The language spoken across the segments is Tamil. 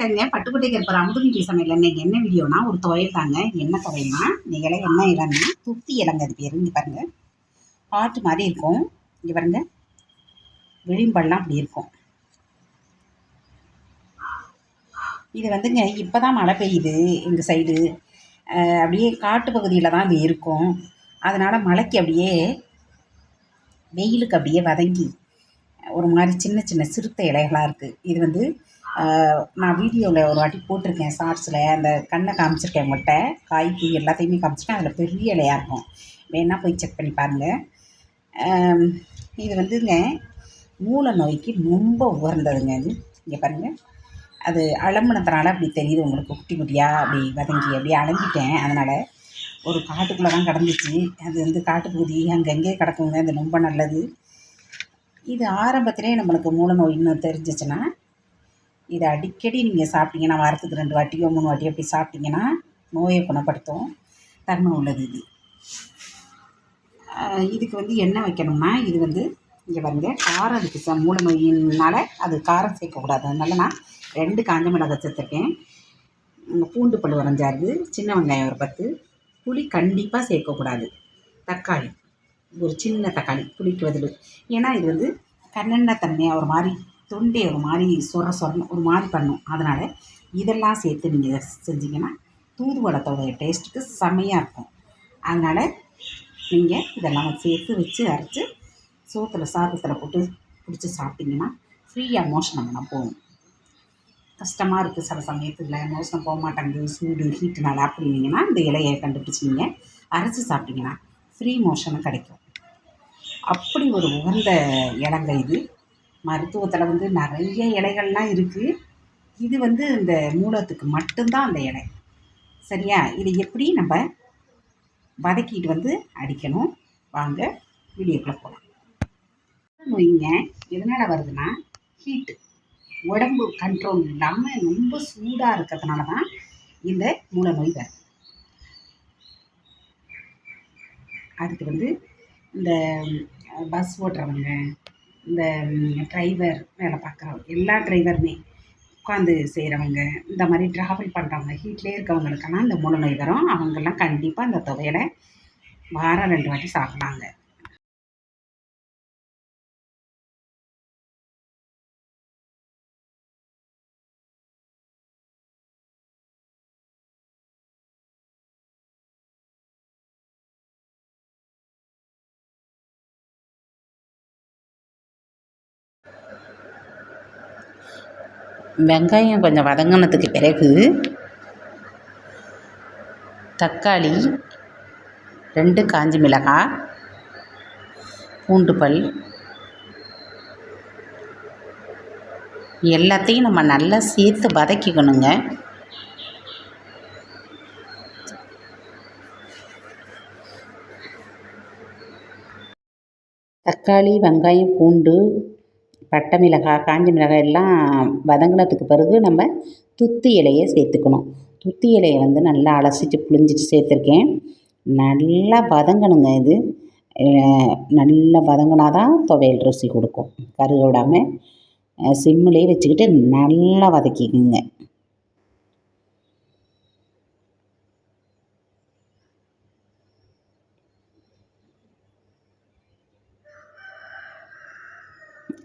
வணக்கங்க பட்டுக்கோட்டை இருக்கிற அமுதமிட்டி சமையல் இன்னைக்கு என்ன வீடியோனா ஒரு துவையல் தாங்க. என்ன துவையல்னா நீங்களே என்ன இலைன்னா துத்தி இலைங்க அது பேர். இங்கே பாருங்க. பாட்டு மாதிரி இருக்கும். இங்கே பாருங்க. விளிம்பெல்லாம் அப்படி இருக்கும். இது வந்துங்க இப்போ தான் மழை பெய்யுது எங்கள் சைடு அப்படியே காட்டு பகுதியில் தான் இது இருக்கும். அதனால் மழைக்கு அப்படியே வெயிலுக்கு அப்படியே வதங்கி ஒரு மாதிரி சின்ன சின்ன சிறுத்தை இலைகளாக இருக்குது இது வந்து நான் வீடியோவில் ஒரு வாட்டி போட்டிருக்கேன் ஷார்ட்ஸில் அந்த கண்ணை காமிச்சிருக்கேன் உங்கள்கிட்ட. காய் பூ எல்லாத்தையுமே காமிச்சிருக்கேன் அதில் பெரிய இலையாக இருக்கும். வேணால் போய் செக் பண்ணி பாருங்கள் இது வந்துங்க மூல நோய்க்கு ரொம்ப உகந்ததுங்க அது இங்கே பாருங்கள் அது அலம்புனதுனால அப்படி தெரியுது உங்களுக்கு. குட்டி குட்டியாக அப்படி வதங்கி அப்படியே அலம்பிட்டேன். அதனால் ஒரு காட்டுக்குள்ளே தான் கிடந்துச்சு. அது வந்து காட்டுப்பகுதி அங்கங்கே கிடக்குங்க. அது ரொம்ப நல்லது. இது ஆரம்பத்திலே நம்மளுக்கு மூல நோயின்னு தெரிஞ்சிச்சுன்னா இதை அடிக்கடி நீங்கள் சாப்பிட்டீங்கன்னா வாரத்துக்கு ரெண்டு வாட்டியோ மூணு வாட்டியோ அப்படி சாப்பிட்டீங்கன்னா நோயை குணப்படுத்தும். தன்மை உள்ளது இது. இதுக்கு வந்து என்ன வைக்கணும்னா இது வந்து இங்கே பாருங்க காரம் இருக்குது சார் மூல நோயினால அது காரம் சேர்க்கக்கூடாது. அதனால நான் ரெண்டு காஞ்ச மிளகாய் சேர்த்துருக்கேன். பூண்டு பல் வரைஞ்சாரு சின்ன வெங்காயம் ஒரு பத்து. புளி கண்டிப்பாக சேர்க்கக்கூடாது. தக்காளி ஒரு சின்ன தக்காளி புளிக்கு பதில். ஏன்னா இது வந்து கண்ணெண்ணெய் தன்மையாக ஒரு மாதிரி தொண்டை ஒரு மாதிரி சொர சொரணும் ஒரு மாதிரி பண்ணும். அதனால் இதெல்லாம் சேர்த்து நீங்கள் செஞ்சீங்கன்னா தூதுவளத்தோடைய டேஸ்ட்டுக்கு செம்மையாக இருக்கும். அதனால் நீங்கள் இதெல்லாம் சேர்த்து வச்சு அரைச்சி சோத்தில் சாதத்தில் போட்டு பிடிச்சி சாப்பிட்டிங்கன்னா ஃப்ரீயாக மோஷனம் பண்ண போகும் கஷ்டமாக இருக்குது சில சமயத்தில். மோசம் போக மாட்டேங்குது சூடு ஹீட்டுனால அப்படின்னீங்கன்னா இந்த இலையை கண்டுபிடிச்சி நீங்கள் அரைச்சி சாப்பிட்டிங்கன்னா ஃப்ரீ மோஷனும் கிடைக்கும். அப்படி ஒரு உகந்த இலங்கை இது. மருத்துவத்தில் வந்து நிறைய இலைகள்லாம் இருக்குது இது வந்து இந்த மூலத்துக்கு மட்டும்தான் அந்த இலை சரியா? இது எப்படி நம்ம வதக்கிட்டு வந்து அடிக்கணும்? வாங்க வீடியோக்குள்ளே போகலாம் நோய்ங்க எதனால் வருதுன்னா ஹீட்டு உடம்பு கண்ட்ரோல் இல்லாமல் ரொம்ப சூடாக இருக்கிறதுனால தான் இந்த மூல நோய் வருது. அதுக்கு வந்து இந்த பஸ் ஓட்டுறவங்க இந்த டிரைவர் வேலை பார்க்குறவங்க எல்லா டிரைவருமே உட்காந்து செய்கிறவங்க இந்த மாதிரி ட்ராவல் பண்ணுறவங்க ஹீட்லேயே இருக்கவங்களுக்கெல்லாம் இந்த மூலநோய் வரும். அவங்கெல்லாம் கண்டிப்பாக இந்த துவையலை வாரம் ரெண்டு வாட்டி சாப்பிட்லாங்க வெங்காயம் கொஞ்சம் வதங்கினதுக்கு பிறகு தக்காளி ரெண்டு காஞ்சி மிளகாய் பூண்டு பல் எல்லாத்தையும் நம்ம நல்லா சேர்த்து வதக்கிக்கணுங்க. தக்காளி வெங்காயம் பூண்டு பட்டை மிளகாய் காஞ்ச மிளகாய் எல்லாம் வதங்கினதுக்கு பிறகு நம்ம துத்தி இலையை சேர்த்துக்கணும். துத்தி இலையை வந்து நல்லா அலசிட்டு புழிஞ்சிட்டு சேர்த்துருக்கேன். நல்லா வதங்கணுங்க இது. நல்லா வதங்கினா தான் துவையல் ருசி கொடுக்கும். கருக விடாமல் சிம்மிலே வச்சுக்கிட்டு நல்லா வதக்கிக்குங்க.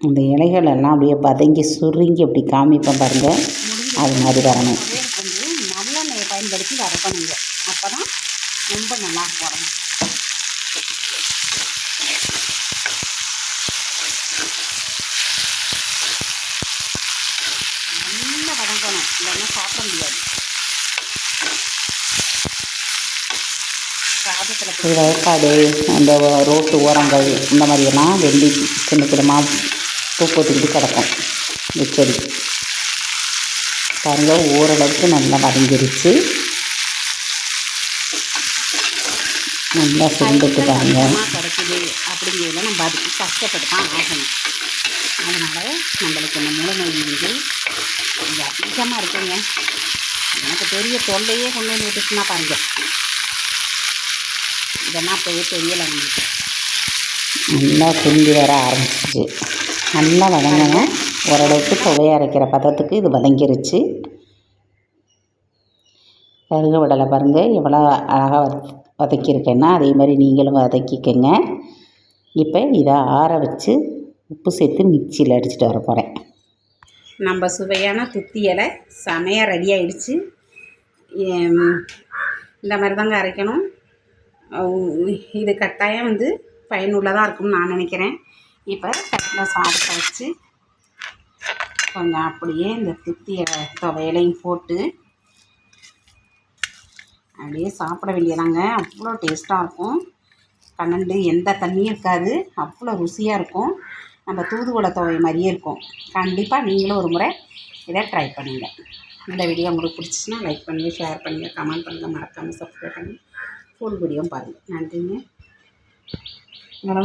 அந்த இலைகள் எல்லாம் அப்படியே பதங்கி சுருங்கி அப்படி காமிப்பேன் பாருங்க. அது மாதிரி வரணும். வந்து நல்லெண்ணெயை பயன்படுத்தி வதக்கணுங்க அப்போ தான் ரொம்ப நல்லா வரணும் நல்லா வதங்கணும் இல்லைன்னா சாப்பிட முடியாது சாதத்தில் வயக்காடு அந்த ரோட்டு ஓரங்கள் இந்த மாதிரியெல்லாம் வெள்ளி சின்ன சின்னமாக பூ போட்டுக்கிட்டு கிடக்கும். இந்த செடி. பாருங்கள் ஓரளவுக்கு நல்லா வதங்கிருச்சு. நல்லா சுண்டுட்டு பாருங்க. கிடைக்குது அப்படிங்கிறத நம்ம அதுக்கு கஷ்டப்பட்டு தான் ஆகணும். அதனால் நம்மளுக்கு இந்த மூல நோய் வந்து அதிகமாக இருக்குங்க. எனக்கு பெரிய தொல்லையே கொண்டு வந்து விட்டுச்சுன்னா பாருங்க. இதெல்லாம் பெரிய தெரியலை உங்களுக்கு நல்லா சுண்டி வர ஆரம்பிச்சிச்சு. நல்லா வதங்கணும். ஓரளவுக்கு துவைய அரைக்கிற பதத்துக்கு இது வதங்கிருச்சு. கருக விடலை பாருங்கள் எவ்வளோ அழகாக வத வதக்கியிருக்கேன்னா அதே மாதிரி நீங்களும் வதக்கிக்கோங்க. இப்போ இதை ஆற வச்சு உப்பு சேர்த்து மிக்சியில் அடிச்சுட்டு வர போகிறேன். நம்ம சுவையான துத்தி இலை செமையாக ரெடி ஆகிடுச்சு இந்த மாதிரி தாங்க அரைக்கணும். இது கட்டாயம் வந்து பயனுள்ளதாக இருக்கும்னு நான் நினைக்கிறேன். இப்போ தட்டில் சாப்பிட வச்சு கொஞ்சம் அப்படியே இந்த துத்தி துவையலையும் போட்டு அப்படியே சாப்பிட வேண்டியதாங்க. அவ்வளோ டேஸ்ட்டாக இருக்கும். கண்ணண்டு எந்த தண்ணியும் இருக்காது. அவ்வளோ ருசியாக இருக்கும். நம்ம தூதுவளை துவை மாதிரியே இருக்கும். கண்டிப்பாக நீங்களும் ஒரு முறை இதை ட்ரை பண்ணுங்கள் இந்த வீடியோ உங்களுக்கு பிடிச்சிச்சின்னா லைக் பண்ணுங்கள் ஷேர் பண்ணுங்கள் கமெண்ட் பண்ணுங்கள் மறக்காமல் சப்ஸ்கிரைப் பண்ணுங்கள் ஃபுல் வீடியோவும் பாருங்கள் நன்றிங்க. இங்கே